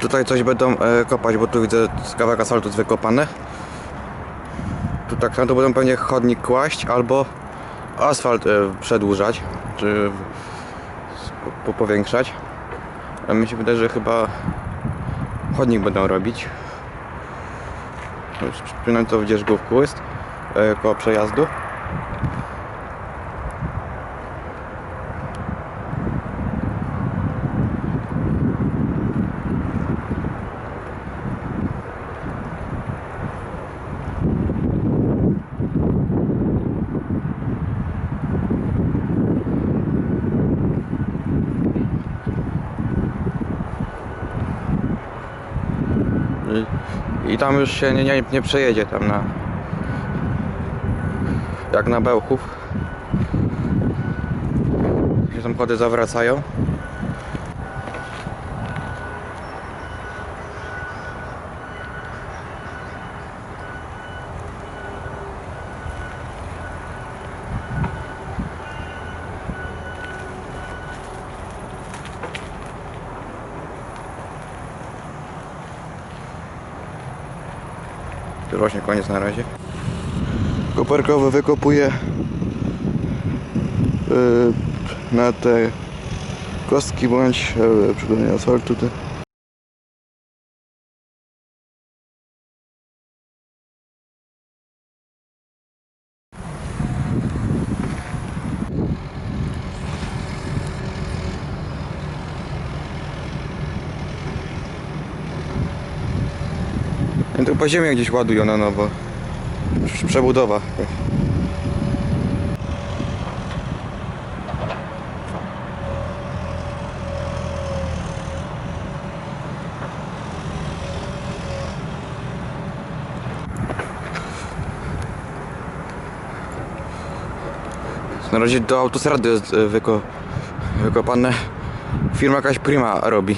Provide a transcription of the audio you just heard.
Tutaj coś będą e, kopać, bo tu widzę kawałek asfaltu jest wykopany. Tu tak samo będą pewnie chodnik kłaść albo asfalt e, przedłużać, czy po, powiększać. A mi się wydaje, że chyba chodnik będą robić. Przynajmniej to w Dzierżgówku jest, e, koło przejazdu. I, i tam już się nie, nie, nie przejedzie tam na jak na Bełchów. Gdzie samochody zawracają To już właśnie koniec na razie. Koperkowy wykopuje yy, na te kostki bądź yy, przykładanie asfaltu. Te. I to po ziemię gdzieś ładują na nowo. Prze- Przebudowa. Na razie do autostrady jest e, wyko, wykopane. Firma jakaś Prima robi.